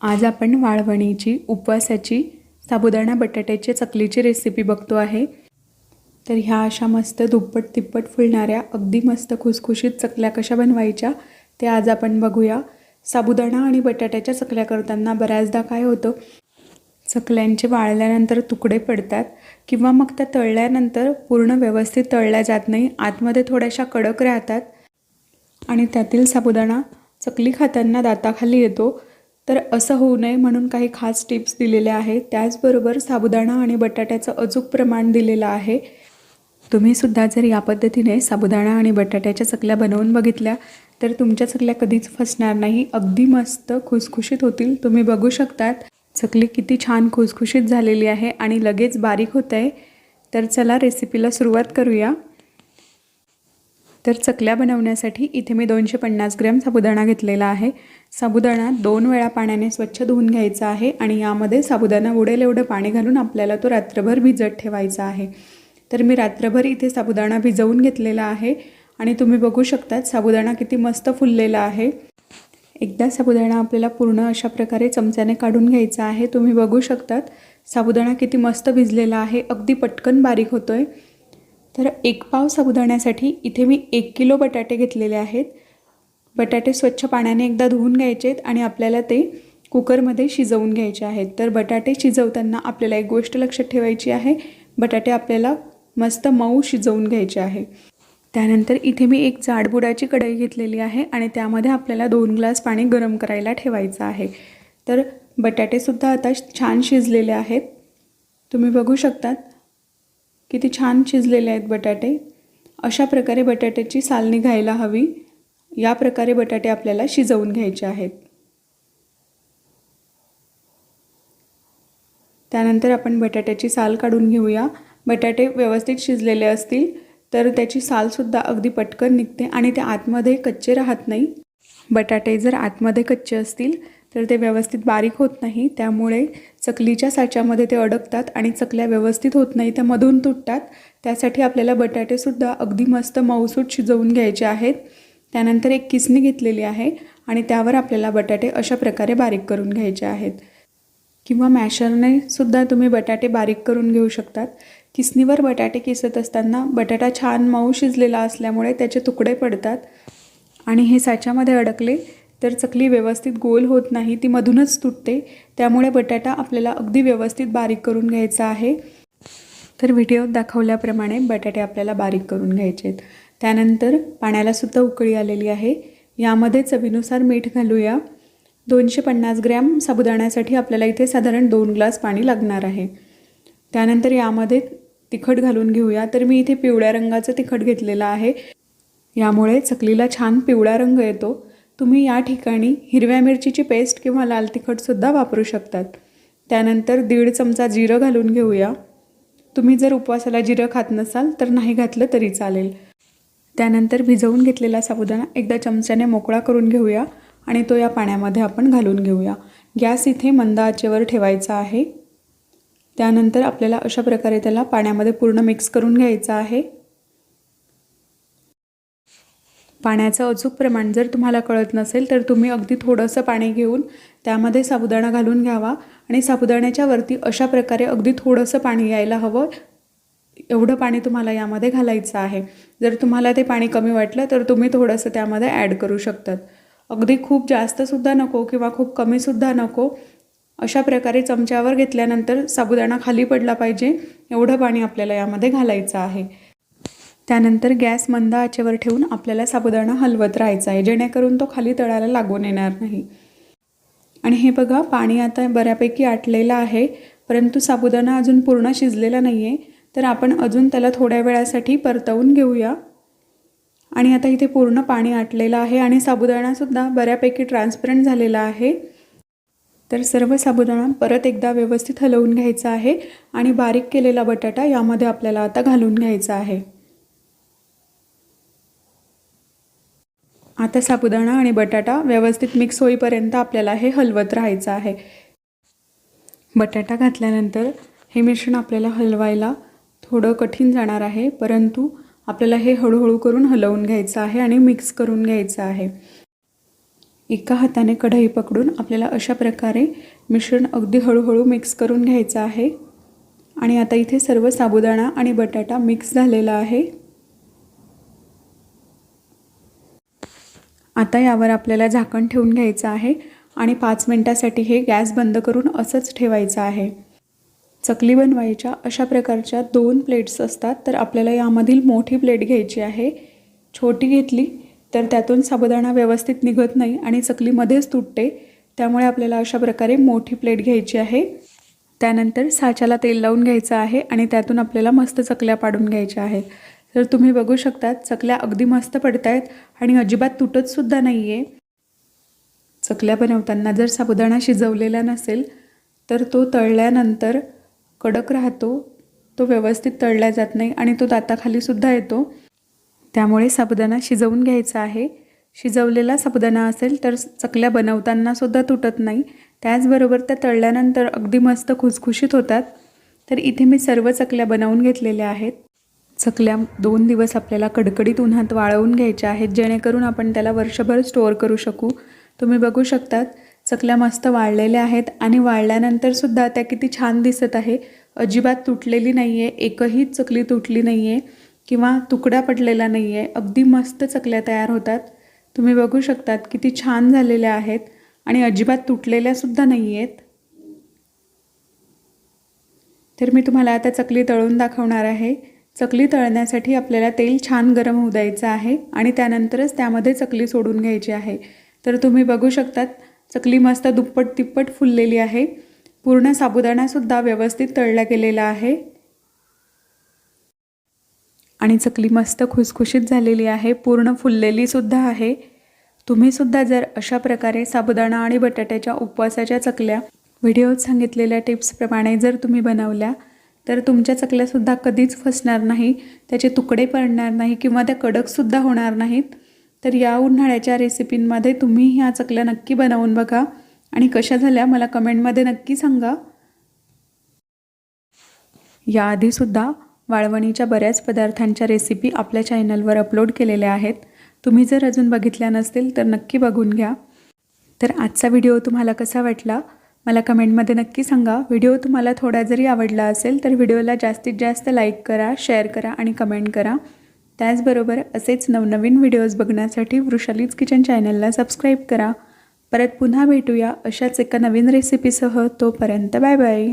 आज आपण वाळवणीची उपवासाची साबुदाणा बटाट्याची चकलीची रेसिपी बघतो आहे. तर ह्या अशा मस्त दुप्पट तिप्पट फुलणाऱ्या अगदी मस्त खुसखुशीत चकल्या कशा बनवायच्या ते आज आपण बघूया. साबुदाणा आणि बटाट्याच्या चकल्या करताना बऱ्याचदा काय होतं चकल्यांचे वाळल्यानंतर तुकडे पडतात किंवा मग त्या तळल्यानंतर पूर्ण व्यवस्थित तळल्या जात नाही आतमध्ये थोड्याशा कडक राहतात. आणि त्यातील साबुदाणा चकली खाताना दाताखाली येतो. तर असं होऊ नये म्हणून काही खास टिप्स दिलेल्या आहेत. त्याचबरोबर साबुदाणा आणि बटाट्याचं अचूक प्रमाण दिलेलं आहे. तुम्हीसुद्धा जर या पद्धतीने साबुदाणा आणि बटाट्याच्या चकल्या बनवून बघितल्या तर तुमच्या चकल्या कधीच फसणार नाही. अगदी मस्त खुसखुशीत होतील. तुम्ही बघू शकतात चकली किती छान खुसखुशीत झालेली आहे आणि लगेच बारीक होत आहे तर चला रेसिपीला सुरुवात करूया. तर चकल्या बनवण्यासाठी इथे मी दोनशे पन्नास ग्रॅम साबुदाणा घेतलेला आहे. साबुदाणा दोन वेळा पाण्याने स्वच्छ धुवून घ्यायचा आहे आणि यामध्ये साबुदाणा उडेल एवढं पाणी घालून आपल्याला तो रात्रभर भिजत ठेवायचा आहे. तर मी रात्रभर इथे साबुदाणा भिजवून घेतलेला आहे आणि तुम्ही बघू शकतात साबुदाणा किती मस्त फुललेला आहे. एकदा साबुदाणा आपल्याला पूर्ण अशा प्रकारे चमच्याने काढून घ्यायचा आहे. तुम्ही बघू शकतात साबुदाणा किती मस्त भिजलेला आहे. अगदी पटकन बारीक होतो आहे तर एक पाव साबुदाण्यासाठी इथे मी एक किलो बटाटे घेतलेले आहेत. बटाटे स्वच्छ पाण्याने एकदा धुवून घ्यायचे आहेत आणि आपल्याला ते कुकरमध्ये शिजवून घ्यायचे आहेत. तर बटाटे शिजवताना आपल्याला एक गोष्ट लक्षात ठेवायची आहे. बटाटे आपल्याला मस्त मऊ शिजवून घ्यायचे आहे. त्यानंतर इथे मी एक जाडबुडाची कढई घेतलेली आहे आणि त्यामध्ये आपल्याला दोन ग्लास पाणी गरम करायला ठेवायचं आहे. तर बटाटेसुद्धा आता छान शिजलेले आहेत. तुम्ही बघू शकतात. किती छान शिजलेले आहेत बटाटे. अशा प्रकारे बटाट्याची साल निघायला हवी. या प्रकारे बटाटे आपल्याला शिजवून घ्यायचे आहेत. त्यानंतर आपण बटाट्याची साल काढून घेऊया. बटाटे व्यवस्थित शिजलेले असतील तर त्याची सालसुद्धा अगदी पटकन निघते आणि ते आतमध्ये कच्चे राहत नाही. बटाटे जर आतमध्ये कच्चे असतील तर ते व्यवस्थित बारीक होत नाही त्यामुळे चकलीच्या साच्यामध्ये ते अडकतात आणि चकल्या व्यवस्थित होत नाही त्या मधून तुटतात. त्यासाठी आपल्याला बटाटेसुद्धा अगदी मस्त मऊसूट शिजवून घ्यायचे आहेत. त्यानंतर एक किसणी घेतलेली आहे आणि त्यावर आपल्याला बटाटे अशा प्रकारे बारीक करून घ्यायचे आहेत. किंवा मॅशरने सुद्धा तुम्ही बटाटे बारीक करून घेऊ शकतात. किसणीवर बटाटे किसत असताना बटाटा छान मऊ शिजलेला असल्यामुळे त्याचे तुकडे पडतात आणि हे साच्यामध्ये अडकले तर चकली व्यवस्थित गोल होत नाही ती मधूनच तुटते. त्यामुळे बटाटा आपल्याला अगदी व्यवस्थित बारीक करून घ्यायचा आहे. तर व्हिडिओत दाखवल्याप्रमाणे बटाटे आपल्याला बारीक करून घ्यायचे आहेत. त्यानंतर पाण्यालासुद्धा उकळी आलेली आहे. यामध्ये चवीनुसार मीठ घालूया. दोनशे पन्नास ग्रॅम साबुदाण्यासाठी आपल्याला इथे साधारण दोन ग्लास पाणी लागणार आहे. त्यानंतर यामध्ये तिखट घालून घेऊया. तर मी इथे पिवळ्या रंगाचं तिखट घेतलेलं आहे. यामुळे चकलीला छान पिवळा रंग येतो. तुम्ही या ठिकाणी हिरव्या मिरचीची पेस्ट किंवा लाल तिखटसुद्धा वापरू शकतात. त्यानंतर दीड चमचा जिरं घालून घेऊया. तुम्ही जर उपवासाला जिरं खात नसाल तर नाही घातलं तरी चालेल. त्यानंतर भिजवून घेतलेला साबुदाणा एकदा चमच्याने मोकळा करून घेऊया आणि तो या पाण्यामध्ये आपण घालून घेऊया. गॅस इथे मंद आचेवर ठेवायचा आहे. त्यानंतर आपल्याला अशा प्रकारे त्याला पाण्यामध्ये पूर्ण मिक्स करून घ्यायचं आहे. पाण्याचं अचूक प्रमाण जर तुम्हाला कळत नसेल तर तुम्ही अगदी थोडंसं पाणी घेऊन त्यामध्ये साबुदाणा घालून घ्यावा आणि साबुदाण्याच्या वरती अशा प्रकारे अगदी थोडंसं पाणी यायला हवं. एवढं पाणी तुम्हाला यामध्ये घालायचं आहे. जर तुम्हाला ते पाणी कमी वाटलं तर तुम्ही थोडंसं त्यामध्ये ॲड करू शकतात. अगदी खूप जास्तसुद्धा नको किंवा खूप कमीसुद्धा नको. अशा प्रकारे चमच्यावर घेतल्यानंतर साबुदाणा खाली पडला पाहिजे. एवढं पाणी आपल्याला यामध्ये घालायचं आहे. त्यानंतर गॅस मंद आचेवर ठेवून आपल्याला साबुदाणा हलवत राहायचा आहे जेणेकरून तो खाली तळायला लागून येणार नाही. आणि हे बघा पाणी आता बऱ्यापैकी आटलेलं आहे परंतु साबुदाणा अजून पूर्ण शिजलेला नाही आहे तर आपण अजून त्याला थोड्या वेळासाठी परतवून घेऊया. आणि आता इथे पूर्ण पाणी आटलेलं आहे आणि साबुदाणासुद्धा बऱ्यापैकी ट्रान्सपरंट झालेला आहे. तर सर्व साबुदाणा परत एकदा व्यवस्थित हलवून घ्यायचा आहे आणि बारीक केलेला बटाटा यामध्ये आपल्याला आता घालून घ्यायचा आहे. आता साबुदाणा आणि बटाटा व्यवस्थित मिक्स होईपर्यंत आपल्याला हे हलवत राहायचं आहे. बटाटा घातल्यानंतर हे मिश्रण आपल्याला हलवायला थोडं कठीण जाणार आहे परंतु आपल्याला हे हळूहळू करून हलवून घ्यायचं आहे आणि मिक्स करून घ्यायचं आहे. एका हाताने कढई पकडून आपल्याला अशा प्रकारे मिश्रण अगदी हळूहळू मिक्स करून घ्यायचं आहे. आणि आता इथे सर्व साबुदाणा आणि बटाटा मिक्स झालेला आहे. आता यावर आपल्याला झाकण ठेवून घ्यायचं आहे आणि पाच मिनटासाठी हे गॅस बंद करून असंच ठेवायचं आहे. चकली बनवायच्या अशा प्रकारच्या दोन प्लेट्स असतात तर आपल्याला यामधील मोठी प्लेट घ्यायची आहे. छोटी घेतली तर त्यातून साबुदाणा व्यवस्थित निघत नाही आणि चकलीमध्येच तुटते त्यामुळे आपल्याला अशा प्रकारे मोठी प्लेट घ्यायची आहे. त्यानंतर साच्याला तेल लावून घ्यायचं आहे आणि त्यातून आपल्याला मस्त चकल्या पाडून घ्यायच्या आहेत. तर तुम्ही बघू शकतात चकल्या अगदी मस्त पडत आहेत आणि अजिबात तुटतसुद्धा नाही आहे चकल्या बनवताना जर साबुदाणा शिजवलेला नसेल तर तो तळल्यानंतर कडक राहतो तो व्यवस्थित तळला जात नाही आणि तो दाताखालीसुद्धा येतो. त्यामुळे साबुदाणा शिजवून घ्यायचा आहे. शिजवलेला साबुदाणा असेल तर चकल्या बनवतानासुद्धा तुटत नाही. त्याचबरोबर त्या तळल्यानंतर अगदी मस्त खुसखुशीत होतात. तर इथे मी सर्व चकल्या बनवून घेतलेल्या आहेत. चकल्या दोन दिवस आपल्याला कडकडीत उन्हात वाळवून घ्यायच्या आहेत जेणेकरून आपण त्याला वर्षभर स्टोअर करू शकू. तुम्ही बघू शकतात चकल्या मस्त वाळलेल्या आहेत आणि वाळल्यानंतरसुद्धा त्या किती छान दिसत आहे. अजिबात तुटलेली नाही आहे एकही चकली तुटली नाही आहे किंवा तुकडा पडलेला नाही आहे अगदी मस्त चकल्या तयार होतात. तुम्ही बघू शकतात किती छान झालेल्या आहेत आणि अजिबात तुटलेल्यासुद्धा नाही आहेत तर मी तुम्हाला आता चकली तळून दाखवणार आहे. चकली तळण्यासाठी आपल्याला तेल छान गरम होऊ द्यायचं आहे आणि त्यानंतरच त्यामध्ये चकली सोडून घ्यायची आहे. तर तुम्ही बघू शकतात चकली मस्त दुप्पट तिप्पट फुललेली आहे. पूर्ण साबुदाणासुद्धा व्यवस्थित तळला गेलेला आहे. आणि चकली मस्त खुसखुशीत झालेली आहे पूर्ण फुललेलीसुद्धा आहे. तुम्हीसुद्धा जर अशा प्रकारे साबुदाणा आणि बटाट्याच्या उपवासाच्या चकल्या व्हिडिओत सांगितलेल्या टिप्सप्रमाणे जर तुम्ही बनवल्या तर तुमच्या चकल्यासुद्धा कधीच फसणार नाही त्याचे तुकडे पडणार नाही किंवा त्या कडकसुद्धा होणार नाहीत. तर या उन्हाळ्याच्या रेसिपींमध्ये तुम्ही ह्या चकल्या नक्की बनवून बघा आणि कशा झाल्या मला कमेंटमध्ये नक्की सांगा. याआधीसुद्धा वाळवणीच्या बऱ्याच पदार्थांच्या रेसिपी आपल्या चॅनलवर अपलोड केलेल्या आहेत. तुम्ही जर अजून बघितल्या नसतील तर नक्की बघून घ्या. तर आजचा व्हिडिओ तुम्हाला कसा वाटला? मला कमेंटमध्ये नक्की सांगा. व्हिडिओ तुम्हाला थोडा जरी आवडला असेल तर व्हिडिओला जास्तीत जास्त लाईक करा शेअर करा आणि कमेंट करा. त्याचबरोबर असेच नवनवीन व्हिडिओज बघण्यासाठी वृषालीज किचन चॅनलला सबस्क्राईब करा. परत पुन्हा भेटूया अशाच एका नवीन रेसिपीसह तोपर्यंत बाय बाय.